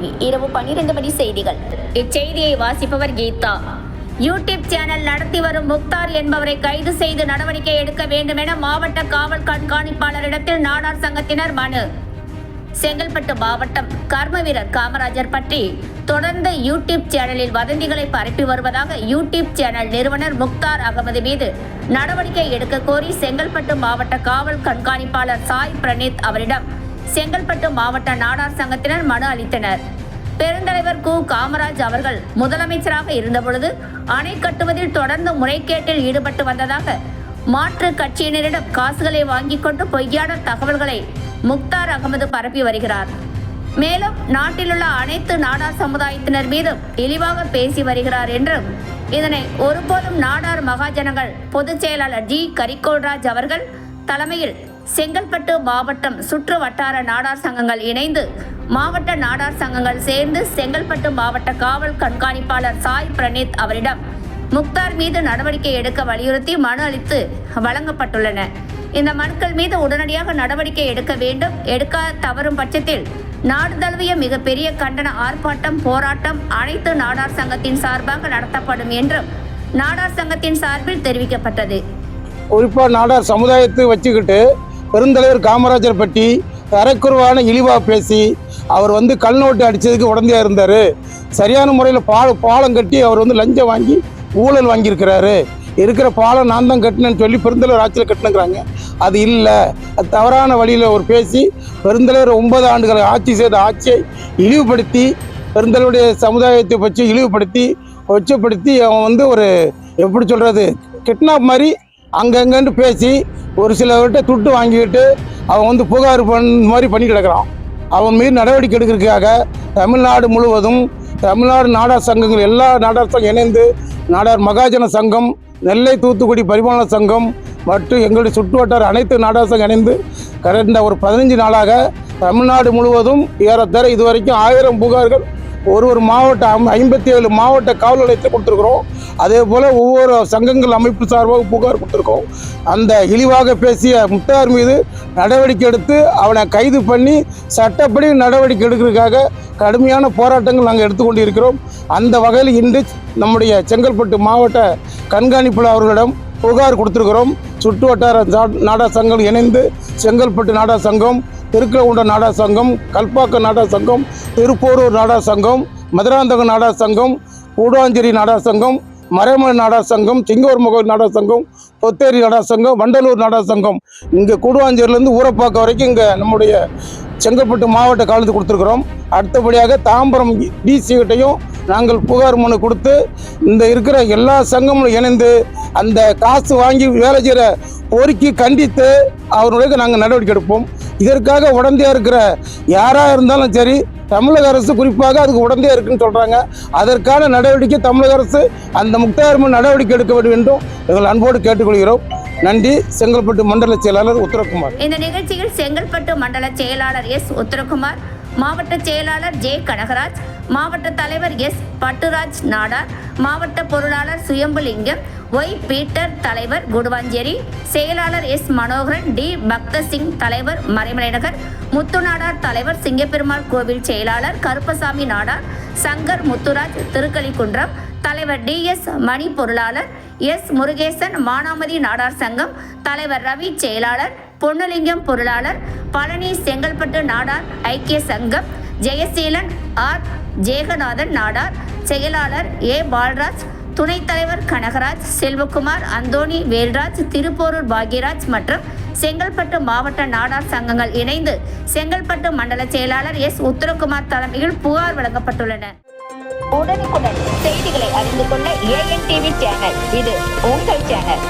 TV. இரவு பன்னிரண்டு மணி செய்திகள். இச்செய்தியை வாசிப்பவர் கீதா. யூடியூப் சேனல் நடத்தி வரும் முக்தார் என்பவரை கைது செய்து நடவடிக்கை எடுக்க வேண்டும் என மாவட்ட காவல் கண்காணிப்பாளரிடத்தில் நாடார் சங்கத்தினர் மனு. செங்கல்பட்டு மாவட்டம் கர்ம வீரர் காமராஜர் பற்றி தொடர்ந்து யூடியூப் சேனலில் வதந்திகளை பரப்பி வருவதாக யூடியூப் சேனல் நிறுவனர் முக்தார் அகமது மீது நடவடிக்கை எடுக்க கோரி செங்கல்பட்டு மாவட்ட காவல் கண்காணிப்பாளர் சாய் பிரணீத் அவரிடம் செங்கல்பட்டு மாவட்ட நாடார் சங்கத்தினர் மனு அளித்தனர். பெருந்தலைவர் கு. காமராஜ் அவர்கள் முதலமைச்சராக இருந்தபொழுது அணை கட்டுவதில் தொடர்ந்து முறைகேட்டில் ஈடுபட்டு வந்ததாக மாற்று கட்சியினரிடம் காசுகளை வாங்கிக் கொண்டு பொய்யான தகவல்களை முக்தார் அகமது பரப்பி வருகிறார். மேலும் நாட்டிலுள்ள அனைத்து நாடார் சமுதாயத்தினர் மீதும் இழிவாக பேசி வருகிறார் என்றும் இதனை ஒருபோதும் நாடார் மகாஜனங்கள் பொதுச் செயலாளர் ஜி. கரிகோல்ராஜ் அவர்கள் தலைமையில் செங்கல்பட்டு மாவட்டம் சுற்று வட்டார நாடார் சங்கங்கள் இணைந்து மாவட்ட நாடார் சங்கங்கள் சேர்ந்து செங்கல்பட்டு மாவட்ட காவல் கண்காணிப்பாளர் சாய் பிரணீத் அவரிடம் முக்தார் மீது நடவடிக்கை எடுக்க வலியுறுத்தி மனு அளித்து வழங்கப்பட்டுள்ளன. இந்த மனுக்கள் மீது உடனடியாக நடவடிக்கை எடுக்க வேண்டும். எடுக்க தவறும் பட்சத்தில் நாடு தழுவிய மிகப்பெரிய கண்டன ஆர்ப்பாட்டம் போராட்டம் அனைத்து நாடார் சங்கத்தின் சார்பாக நடத்தப்படும் என்றும் நாடார் சங்கத்தின் சார்பில் தெரிவிக்கப்பட்டது. குறிப்பாக நாடார் சமுதாயத்தை வச்சுக்கிட்டு பெருந்தலைவர் காமராஜர் பற்றி அரைக்குறவான இழிவாக பேசி அவர் வந்து கல் நோட்டு அடித்ததுக்கு உடந்தையாக இருந்தார். சரியான முறையில் பால பாலம் கட்டி அவர் வந்து லஞ்சம் வாங்கி ஊழல் வாங்கியிருக்கிறாரு. இருக்கிற பாலம் நான் தான் கட்டினேன்னு சொல்லி பெருந்தலைவர் ஆட்சியில் கட்டினுங்கிறாங்க. அது இல்லை. அது தவறான வழியில் அவர் பேசி பெருந்தலைவர் ஒன்பது ஆண்டுகள் ஆட்சி செய்த ஆட்சியை இழிவுபடுத்தி பெருந்தலைவருடைய சமுதாயத்தை பற்றி இழிவுபடுத்தி கொச்சப்படுத்தி அவன் வந்து ஒரு எப்படி சொல்கிறது கிட்னாப் மாதிரி அங்கங்கன்னு பேசி ஒரு சிலவர்கிட்ட துட்டு வாங்கிக்கிட்டு அவன் வந்து புகார் பண் மாதிரி பண்ணி கிடக்குறான். அவன் மீது நடவடிக்கை எடுக்கிறதுக்காக தமிழ்நாடு முழுவதும் தமிழ்நாடு நாடார் சங்கங்கள் எல்லா நாடார் சங்கம் இணைந்து நாடார் மகாஜன சங்கம் நெல்லை தூத்துக்குடி பரிமாண சங்கம் மற்றும் எங்களுடைய சுற்றுவட்டார அனைத்து நாடார் சங்கம் இணைந்து கடந்த ஒரு பதினஞ்சு நாளாக தமிழ்நாடு முழுவதும் ஏறத்தர இதுவரைக்கும் ஆயிரம் புகார்கள் ஒரு ஒரு மாவட்ட ஐம்பத்தி ஏழு மாவட்ட காவல் நிலையத்தை கொடுத்துருக்குறோம். அதே போல் ஒவ்வொரு சங்கங்கள் அமைப்பு சார்பாக புகார் கொடுத்துருக்கோம் அந்த இழிவாக பேசிய முட்டார் மீது நடவடிக்கை எடுத்து அவனை கைது பண்ணி சட்டப்படி நடவடிக்கை எடுக்கிறதுக்காக கடுமையான போராட்டங்கள் நாங்கள் எடுத்துக்கொண்டு இருக்கிறோம் அந்த வகையில் இன்று நம்முடைய செங்கல்பட்டு மாவட்ட கண்காணிப்பாளர் அவர்களிடம் புகார் கொடுத்துருக்கிறோம். சுற்று வட்டார நாடா சங்கம் இணைந்து செங்கல்பட்டு நாடா சங்கம் திருக்கலகுண்ட நாடா சங்கம் கல்பாக்க நாடா சங்கம் திருப்போரூர் நாடா சங்கம் மதுராந்தக நாடா சங்கம் கூடாஞ்சேரி நாடா சங்கம் மறைமலை நாடா சங்கம் சிங்கோர்முக நாடா சங்கம் பொத்தேரி நாடா சங்கம் வண்டலூர் நாடா சங்கம் இங்கே கூடுவாஞ்சேரியிலேருந்து ஊரப்பாக்கம் வரைக்கும் இங்கே நம்முடைய செங்கல்பட்டு மாவட்ட காலத்து கொடுத்துருக்குறோம். அடுத்தபடியாக தாம்பரம் டிசிகிட்டையும் நாங்கள் புகார் மனு கொடுத்து இந்த இருக்கிற எல்லா சங்கமும் இணைந்து அந்த காசு வாங்கி வேலை செய்கிற கோரிக்கை கண்டித்து அவர்களுக்கு நாங்கள் நடவடிக்கை எடுப்போம். இதற்காக உடந்தையாக இருக்கிற யாராக இருந்தாலும் சரி தமிழக அரசு குறிப்பாக அதுக்கு உடந்தையாக இருக்குன்னு சொல்கிறாங்க அதற்கான நடவடிக்கை தமிழக அரசு அந்த முக்தாயர்மன் நடவடிக்கை எடுக்க வேண்டும் என்றும் எங்கள் அன்போடு கேட்டுக்கொள்கிறோம். நன்றி. செங்கல்பட்டு மண்டல செயலாளர் உத்தரகுமார். இந்த நிகழ்ச்சியில் செங்கல்பட்டு மண்டல செயலாளர் எஸ் உத்தரகுமார் மாவட்ட செயலாளர் ஜே கனகராஜ் மாவட்ட தலைவர் எஸ். பட்டுராஜ் நாடார் மாவட்ட பொருளாளர் சுயம்புலிங்கம் ஒய். பீட்டர் தலைவர் குடுவாஞ்சேரி செயலாளர் எஸ். மனோகரன் டி. பக்த சிங் தலைவர் மறைமலைநகர் முத்துநாடார் தலைவர் சிங்கப்பெருமாள் கோவில் செயலாளர் கருப்பசாமி நாடார் சங்கர் முத்துராஜ் திருக்கலிக்குன்றம் தலைவர் டி. எஸ். மணி பொருளாளர் எஸ். முருகேசன் மானாமதி நாடார் சங்கம் தலைவர் ரவி செயலாளர் பொன்னுலிங்கம் பொருளாளர் பழனி செங்கல்பட்டு நாடார் ஐக்கிய சங்கம் ஜெயசீலன் ஆர். ஜேகநாதன் நாடார் செயலாளர் ஏ. பால்ராஜ் துணைத் தலைவர் கனகராஜ் செல்வகுமார் அந்தோணி வேல்ராஜ் திருப்போரூர் பாக்யராஜ் மற்றும் செங்கல்பட்டு மாவட்ட நாடார் சங்கங்கள் இணைந்து செங்கல்பட்டு மண்டல செயலாளர் எஸ். உத்தரகுமார் தலைமையில் புகார் வழங்கப்பட்டுள்ளன. உடனுக்குடன் செய்திகளை அறிந்து கொள்ள ஏஎன் டிவி சேனல் இது உங்கள் சேனல்